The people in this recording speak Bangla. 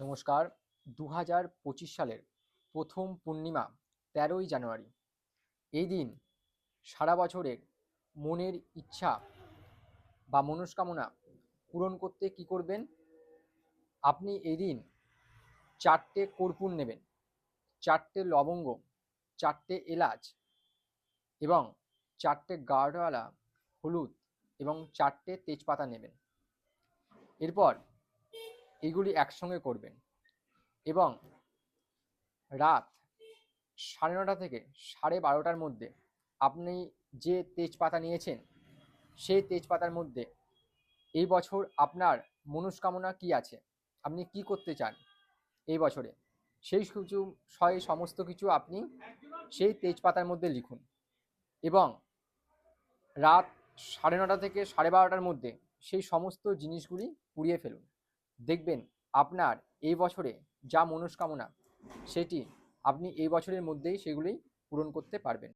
নমস্কার। দু হাজার পঁচিশ সালের প্রথম পূর্ণিমা তেরোই জানুয়ারি। এই দিন সারা বছরের মনের ইচ্ছা বা মনস্কামনা পূরণ করতে কি করবেন? আপনি এই দিন চারটে কর্পূর নেবেন, চারটে লবঙ্গ, চারটে এলাচ এবং চারটে গাঢ়ওয়ালা হলুদ এবং চারটে তেজপাতা নেবেন। এরপর এগুলি একসঙ্গে করবেন। এবং রাত সাড়ে নটা থেকে সাড়ে বারোটার মধ্যে আপনি যে তেজপাতা নিয়েছেন, সেই তেজপাতার মধ্যে এই বছর আপনার মনস্কামনা কি আছে? আপনি কি করতে চান এই বছরে? সেই কিছু, সেই সমস্ত কিছু আপনি সেই তেজপাতার মধ্যে লিখুন। এবং রাত সাড়ে নটা থেকে সাড়ে বারোটার মধ্যে সেই সমস্ত জিনিসগুলি পুড়িয়ে ফেলুন। দেখবেন আপনার এই বছরে যা মনস্কামনা, সেটি আপনি এই বছরের মধ্যেই সেগুলি পূরণ করতে পারবেন।